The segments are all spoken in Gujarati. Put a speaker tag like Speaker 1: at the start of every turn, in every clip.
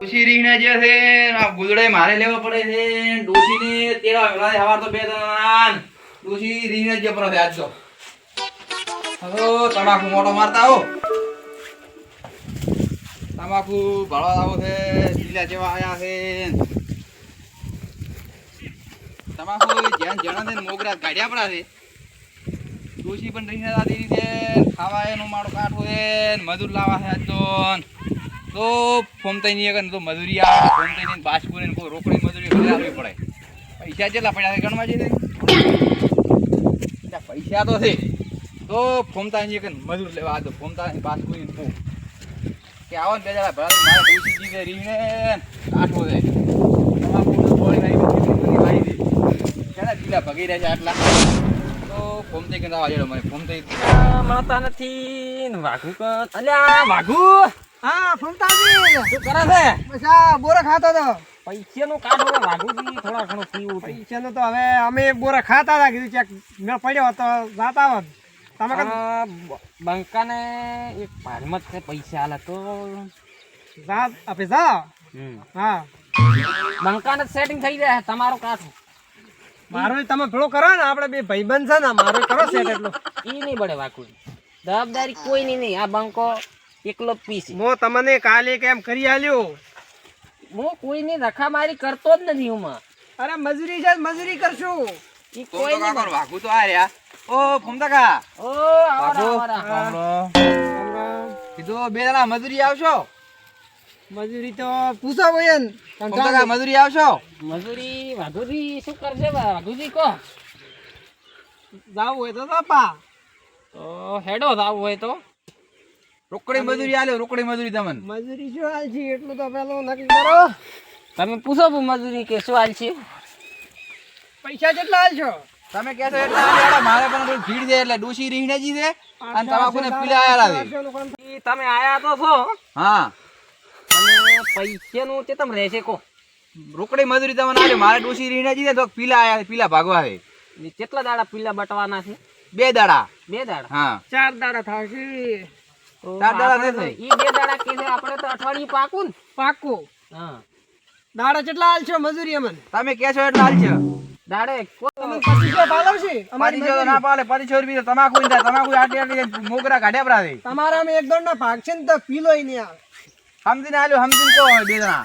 Speaker 1: ડોશી રીને જે છે ગુદડે મારે લેવા પડે છે. ડોશીને તેરા વેલા હવાર તો બે ત્રણ. ડોશી રીને જે પર આજ તો. હલો તમાકુ મોટો મારતા આવો. તમાકુ ભળવા આવો છે, લીલા જેવા આયા છે. તમાકુ જ્યાં જણા છે મોગરા ગાડ્યા પડા છે. ડોશી પણ રહીને દાદી રીતે ખાવા એનું માળો કાઠું છે મધુર લાવા છે આજ તો. તો ફોમતાઈ નહીં આગળ તો મજૂરી આવે. ફોમતાઈ નહીં બાસપુર ને કોઈ રોકડી મજૂરી ઘરે આપવી પડે. પૈસા કેટલા પડ્યા ગણવા જઈને પૈસા તો છે. તો ફોમતા નહીં કે મજૂર લેવા તો ફોમતા બાસપુર ને પો કે આવો ને બે જણા ભરા મારે ડોસી જીતે રીને આઠો દે ભગી રહ્યા છે આટલા. તો થઈ કે આવા જેડો મને થઈ
Speaker 2: મળતા નથી વાઘુ અલ્યા, વાઘુ!
Speaker 3: હા ફમતાજી
Speaker 2: શું કરે છે?
Speaker 3: બસ બોરા ખાતો તો.
Speaker 2: પૈસાનું કાઢો વાઘુજી થોડા ઘણો પીવું
Speaker 3: પૈસાનું તો હવે અમે બોરા ખાતા હતા કીધું ચેક મેં પડ્યો હતો જાતા હોત. તમે
Speaker 2: બંકાને એક ભાડમાં જ છે પૈસા આલે તો.
Speaker 3: જાત આપે જા. હા.
Speaker 2: બંકાને સેટિંગ થઈ જાય તમારો કાઠું
Speaker 3: મારો તમે પેલો કરો ને આપણે બે ભાઈબંધ છે ને મારો કરો સેટ એટલો.
Speaker 2: ઈ નહીં બળે વાઘુજી જવાબદારી કોઈની નહીં. આ બંકો એકલો પીસ
Speaker 3: મો તમને કાલે કેમ કરી આલ્યો?
Speaker 2: હું કોઈની રખામારી કરતો જ નથી હું માં.
Speaker 3: અરે મજૂરી છે મજૂરી કરશું.
Speaker 2: ઈ કોઈ નહીં
Speaker 1: વાઘુ તો આ રહ્યા ઓ ફમદાકા
Speaker 2: ઓ આવરા, આવરા.
Speaker 1: કીધું બે જણા મજૂરી આવશો?
Speaker 3: મજૂરી તો પૂછો હોય ને
Speaker 1: ફોમતા મજૂરી આવશો?
Speaker 2: મજૂરી વાઘુજી શું કરશે? વાઘુજી કો.
Speaker 3: જાવું હોય તો તાપા
Speaker 2: તો હેડો જાવું હોય તો.
Speaker 1: રોકડી મજૂરી આલ્યો રોકડી મજૂરી તમને.
Speaker 3: મજૂરી શું હાલ છે? એટલું તો પેલો નક્કી કરો.
Speaker 2: તમે પૂછો મજૂરી કે શું હાલ છે?
Speaker 3: પૈસા કેટલા હાલ છો?
Speaker 1: તમે કહેશો એટલા હાલ મારે પણ થોડી ભીડ છે એટલે ડોસી રીહણે જી છે અને તમાકુ ને પીલા આયા છે
Speaker 2: તમે આયા તો છો.
Speaker 1: હા.
Speaker 2: અને પૈસાનું તે તમે રહેશે કો.
Speaker 1: રોકડી મજૂરી તમને આલ્યો મારે ડોસી રીહણે જી છે તો પીલા આયા છે પીલા ભાગવા છે
Speaker 2: કેટલા દાડા પીલા બટવાના છે?
Speaker 1: બે દાડા.
Speaker 2: બે દાડા?
Speaker 1: હા.
Speaker 3: ચાર દાડા થશે.
Speaker 2: ઈ બે દાડા કે આપણે તો અઠવાડિયું પાકું ને.
Speaker 3: પાકું?
Speaker 2: હા.
Speaker 3: દાડા કેટલા હાલ છો મજૂરી અમને?
Speaker 1: તમે કહેશો એટલે હાલશે
Speaker 2: દાડે કો
Speaker 3: પચીસો પાલવશે. અમારી
Speaker 1: પચીસો ના પાલે પચીસો રૂપિયા તમાકુ ની તમાકુ આટલી આટલી મોગરા કાઢ્યા પરા
Speaker 3: એક દોડ ના ભાગ છે ને તો પીલો નહીં આવે.
Speaker 1: સમજીને આલ્યો સમજીને કહો બે જણા.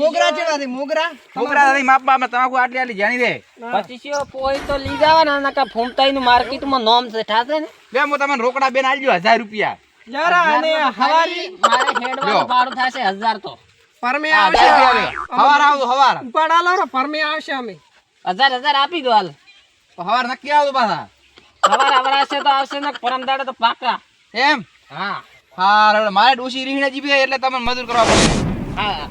Speaker 3: મોગરા મોગરા.
Speaker 1: મોગરા માપવા તમાકુ આટલી આટલી જાણી દે.
Speaker 2: પચીસો પોઈ તો લઈ જવાના નકા ફૂમતાઈ નું માર્કેટમાં નોમ છે ને?
Speaker 1: બે હું તમને રોકડા બેન આલજો હજાર રૂપિયા.
Speaker 3: જરા અને હવારી
Speaker 2: મારે હેડવાનું ભાડું થશે હજાર તો.
Speaker 3: પરમે આવશે
Speaker 1: હજાર રૂપિયા આવે. હવાર આવું હવાર.
Speaker 3: ઉપાડ આલો પરમે આવશે અમે.
Speaker 2: હજાર હજાર આપી દો હાલ.
Speaker 1: હવાર નક્કી આવું પાછા.
Speaker 2: સવાર આવરાશે તો આવશે ને પરમ દાડે તો પાકા.
Speaker 1: એમ?
Speaker 2: હા.
Speaker 1: હા મારે ડોશી રીહણે જીવી એટલે તમને મજૂર કરવા પડશે.
Speaker 2: હા.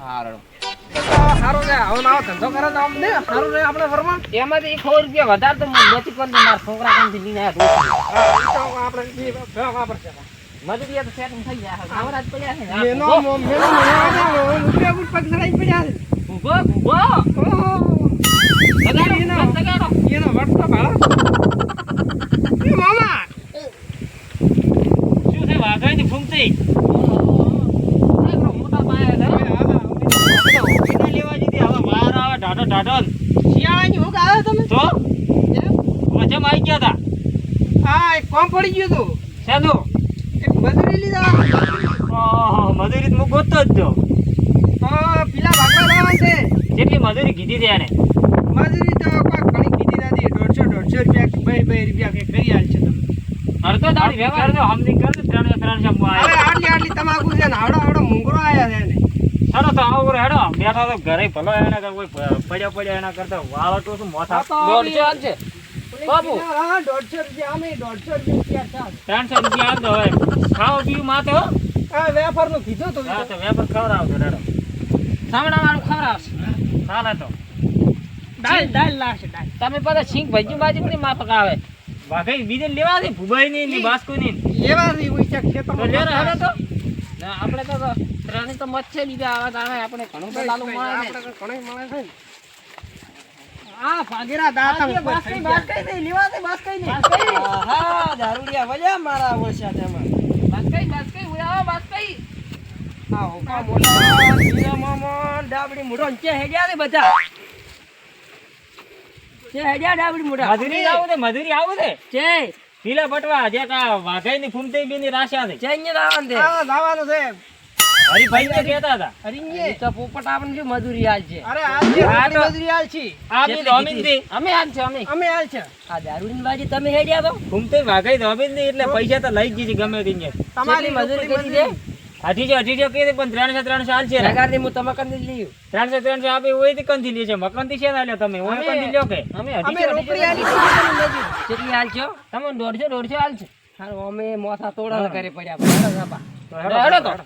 Speaker 1: હા
Speaker 3: સારું છે હવે મારો ધંધો કરે તો આમ દે સારું રહે આપણે ફરવા
Speaker 2: એમાંથી સો રૂપિયા વધારે તો બચી કરી મારા છોકરા કામથી લઈને આવ્યા
Speaker 3: આપણે વાપરશે.
Speaker 2: મજૂરી તો સેટિંગ થઈ જાય આવરા પડ્યા છે. ને.
Speaker 3: મેનો પગ પડ્યા છે.
Speaker 2: ઊભો, ઊભો.
Speaker 3: ઓહો
Speaker 2: લગાડો,
Speaker 3: એનો.
Speaker 2: હાથ લગાડો.
Speaker 3: એનો વટતો ભાળો એ મામા
Speaker 2: શું છે વાઘાની ફૂમતી મોટા પાયા છે હો. આપણે ઓળખીને લેવા દીધી હવે વાર આવે ઢાઢો ઢાઢો
Speaker 3: શિયાળાની હુંક આવ્યો તમે
Speaker 2: તો મજામાં આવી ગયા હતા
Speaker 3: હા એક કોમ પડી ગયું હતું.
Speaker 2: શેનું?
Speaker 3: એક મજૂરી લીધા.
Speaker 2: મજૂરી તો હું ગોતતો જ જો
Speaker 3: તો પેલા ભાગવા લાવવા છે.
Speaker 2: મજૂરી કીધી છે એને
Speaker 3: મજૂરી તો કોઈ ઘણી કીધી નથી. દોઢસો દોઢસો રૂપિયા બે બે રૂપિયા કે કરી હાલ છે તમે.
Speaker 2: અડધો દાડી વ્યવહાર. તો હમની કર ત્રણ ત્રણ છે હું
Speaker 3: આટલી આટલી તમાકુ છે ને આવડો આવડો મુંગરો આયા છે ને
Speaker 2: હેડો તો આવો હેડો. બેઠા તો ઘરે ભલો એના કોઈ પડ્યા પડ્યા એના કરતા વાળો તો શું મોથા દોઢસો હાલ છે. બાપુ
Speaker 3: હા દોઢસો રૂપિયા અમે દોઢસો રૂપિયા ચાલ.
Speaker 2: ત્રણસો રૂપિયા દો હવે. ખાવા પીવું માથે હો.
Speaker 3: આ વેપારનું કીધું તું
Speaker 2: હા તો વેપાર ખવડાવજો હેડો સામણા વાળું ખવડાવશે ચાલે તો.
Speaker 3: દાલ દાલ લાવશે દાલ.
Speaker 2: તમે પાછા સિંગ ભાજી બાજી પણ માફક આવે વાઘઈ બીજે લેવા દે ભુભાઈ ની ની બાસ્કુ ની
Speaker 3: લેવા દે ઉઈચા
Speaker 2: તો
Speaker 3: ખેતરમાં
Speaker 2: લે રે હેડો તો. ના આપણે તો ત્રણે તો મચ્છે છે આવા આવે આપણે ઘણું તો લાલુ મળે
Speaker 3: આપણે ઘણું મળે છે ને. આ ભાગીરા દાતા
Speaker 2: બસ
Speaker 3: કઈ ગયા.
Speaker 2: બાસ્કઈ નહીં, લેવા દે કઈ નહીં.
Speaker 3: હા દારૂડિયા વળ્યા મારા ઓછા તેમાં.
Speaker 2: કઈ બસ કઈ ઉયા બસ
Speaker 3: કઈ
Speaker 2: આ હોકા મોટા હીરા મામા ડાબડી મોટો ચે હેડ્યા ને બધા? ચે હેડ્યા ડાબડી મોટા
Speaker 4: મધુરી આવું દે મધુરી આવું દે.
Speaker 2: કે
Speaker 4: પીલા પટવા જે કા વાઘાઈ ની ફૂમતી બી ની રાશા દે
Speaker 2: ચે અહીંયા આવવાનું છે.
Speaker 3: હા જવાનું છે.
Speaker 4: હરિભાઈ તો કહેતા હતા?
Speaker 2: અરે તો પોપટ આપણને શું મજૂરી હાલ છે.
Speaker 3: અરે આજે
Speaker 4: હા
Speaker 3: મજૂરી હાલ છે.
Speaker 4: આ બી
Speaker 2: અમે હાલ છે અમે.
Speaker 3: અમે હાલ છે.
Speaker 2: આ દારૂની બાજી તમે હેડ્યા તો?
Speaker 4: ઘૂમતે વાઘાઈ ધોમીનની એટલે પૈસા તો લઈ જ ગઈ છે ગમે તે
Speaker 2: તમારી મજૂરી કરી દે
Speaker 4: અઢીસો અઢીસો કે પણ ત્રણસો ત્રણસો હાલ છે ને.
Speaker 2: હું તમે કરી લીધું
Speaker 4: ત્રણસો ત્રણસો આપી હોય તો કંથી લે છે. મકનથી છે ના લ્યો તમે હોય કંથી લ્યો કે?
Speaker 2: અમે
Speaker 3: છે.
Speaker 2: કેટલી હાલ છો તમે દોઢસો દોઢસો હાલ છે. અમે મોથા તોડા કરે પડ્યા. હેડો બાપા.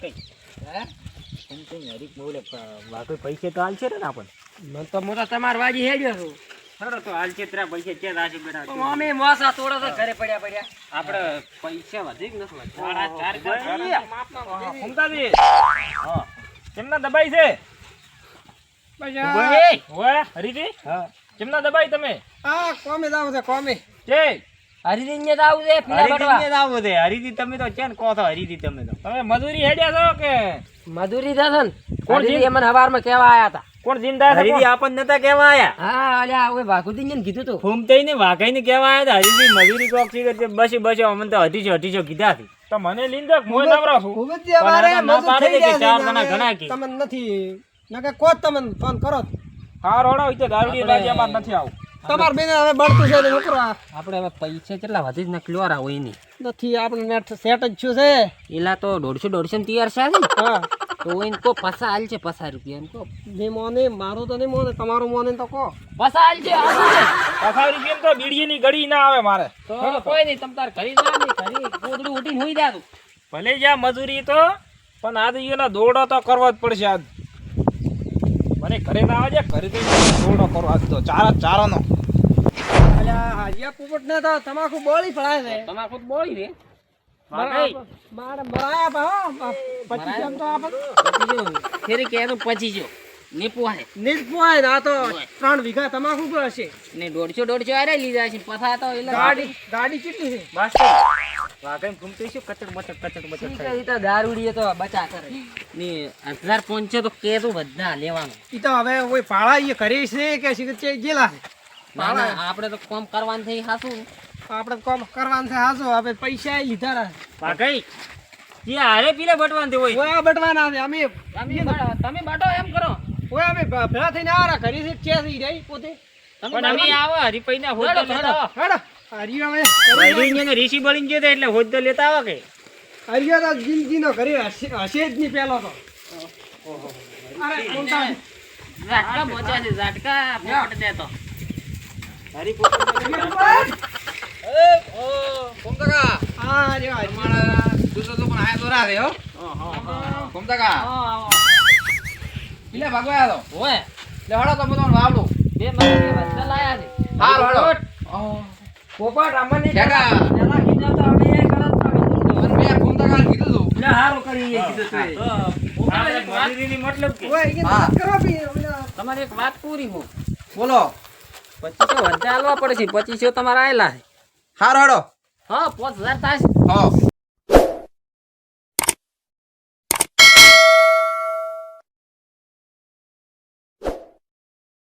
Speaker 4: કઈ? બોલે વાઘાઈ પૈસા તો હાલ છે ને આપણને.
Speaker 2: મને તો મોટા તમાર વાજી હેડ્યો છું.
Speaker 4: ખરો તો હાલ છે ત્રણ પૈસા છે રાશી બેઠા
Speaker 2: અમે મોસા તોડા તો ઘરે પડ્યા પડ્યા.
Speaker 4: આપણે પૈસા વધી કે નથી
Speaker 2: સાડા ચાર કરોડ.
Speaker 4: ફૂમતાજી હા કેમના દબાઈ છે? હરીજી? હા. કેમના દબાઈ તમે?
Speaker 3: હા કોમે છે કોમે.
Speaker 4: છે
Speaker 2: હરિદીન ને આવું પીલા બટવા
Speaker 4: આવો તમે તો ચેન કહો છો તમે તો. તમે મજૂરી હેડ્યા છો કે?
Speaker 2: મજૂરી થશે ને.
Speaker 4: કોણ
Speaker 2: હરિદી
Speaker 4: જી?
Speaker 2: હવારમાં કહેવા આયા હતા
Speaker 4: કોણ જિંદા નતા કેવા આયા?
Speaker 2: હા અલ્યા હવે વાઘુદી ને કીધું તું.
Speaker 4: ફૂમતઈ ને વાઘાઈ ને કેવા આયા હતા હરીજી મજૂરી કોક બસી બસી અમને તો અઢીસો અઢીસો કીધા હતી તો મને લીંદક મોય નવરા છું?
Speaker 3: ખૂબ જ અમારે
Speaker 4: પણ આ તો ના
Speaker 3: મજૂર થઈ
Speaker 4: કે
Speaker 3: ગયા
Speaker 4: ચાર જણા ઘણા કે.
Speaker 3: તમને નથી. નકે કોત તમને ફોન કરો.
Speaker 4: હા રોડો તો દારૂડી નથી આવું.
Speaker 3: તમાર બેન હવે બળતું છે છોકરા
Speaker 2: આપણે હવે પૈસા કેટલા વધી જ ક્લોરા હોયની
Speaker 3: નથી આપણે નેટ સેટ જ છું છે.
Speaker 2: એલા તો દોઢસો દોઢસો ને તૈયાર છે ને.
Speaker 3: હા.
Speaker 2: તો એને કો પસા હાલ છે પસા રૂપિયા ને કો
Speaker 3: જે મોને મારું તો નહીં મોને તમારું મોને તો કહો.
Speaker 2: પસા હાલ છે
Speaker 4: પસા રૂપિયા તો બીડીની ગળી ના આવે મારે.
Speaker 2: તો કોઈ નહીં તમ તાર ઘરે જા ને ઘરે ગોદડું ઉઠીને હોઈ જા તું.
Speaker 4: ભલે જા મજૂરી તો પણ આજ એનો દોડો તો કરવો જ પડશે આજ. મને ઘરે ના આવે છે ઘરે તો દોડો કરો આજ તો ચાર ચારોનો.
Speaker 3: અલ્યા પોપટ ના તો તમાકુ બોળી પડાય છે.
Speaker 2: રે
Speaker 3: તમાકુ
Speaker 2: તો
Speaker 4: કચડ બચડ
Speaker 2: ઈ તો-
Speaker 4: થાય.
Speaker 2: ઈ તો દારૂડીએ તો બચા કરે. ને હજાર પંચો તો કે બધા લેવાનું.
Speaker 3: ઈ તો હવે ફાળા કરીશ ઈ કરી છે કે ગયેલા
Speaker 2: આપણે તો કોમ કરવાનું થઈ હાસું
Speaker 3: આપણે કોમ કરવાનું છે હાસું આપણે પૈસા લીધા રહ્યા
Speaker 4: વાઘાઈ જે હારે પીલે બટવાન હોય.
Speaker 3: ઓય બટવાના છે. અમે
Speaker 2: તમે બટો એમ કરો.
Speaker 3: ઓય અમે ભેળા થઈને આરા ઘરે છે છે ઈ રહી પોતે.
Speaker 4: પણ અમે આવો હરીપઈ ના હોદ
Speaker 2: હેડો, હેડો.
Speaker 3: હરી હરિયો હરી
Speaker 4: ને ઋષિ બળીને ગયો તો એટલે હોદ તો લેતા આવો કે?
Speaker 3: હરિયો તો જિંદગીનો ઘરે હશે જ નહીં પેલો તો. અરે મોટા
Speaker 2: ઝાટકા મોચા છે ઝાટકા પોપટ દે તો
Speaker 4: હરી
Speaker 1: કોમતકા.
Speaker 3: હા હરિયો.
Speaker 1: તમારા દૂસરો તો પણ આયા તો રાહે હો. કોમતકા. એટલે ભાગવા તો.
Speaker 2: ઓય
Speaker 1: લે હળો તો બધો વાવડું.
Speaker 2: બે મારા બે બધા લાયા છે.
Speaker 1: હારો હળો
Speaker 2: પોપટ અમને
Speaker 1: ખેગા.
Speaker 2: પેલા કીધા તો અમે એ કરત તો
Speaker 1: અને મેં કોમતકા કીધું તું.
Speaker 2: એટલે હારું કરી એ કીધું તું
Speaker 4: મતલબ કે.
Speaker 3: ઓય
Speaker 1: હા.
Speaker 3: વાત કરો બી ઓલા
Speaker 2: તમારે એક વાત પૂરી હું.
Speaker 1: બોલો.
Speaker 2: પચીસો વધારે હાલવા પડે છે. પચીસો તમારે આવેલા છે.
Speaker 1: હારો હળો
Speaker 2: હા પાંચ હજાર થાય
Speaker 1: હો.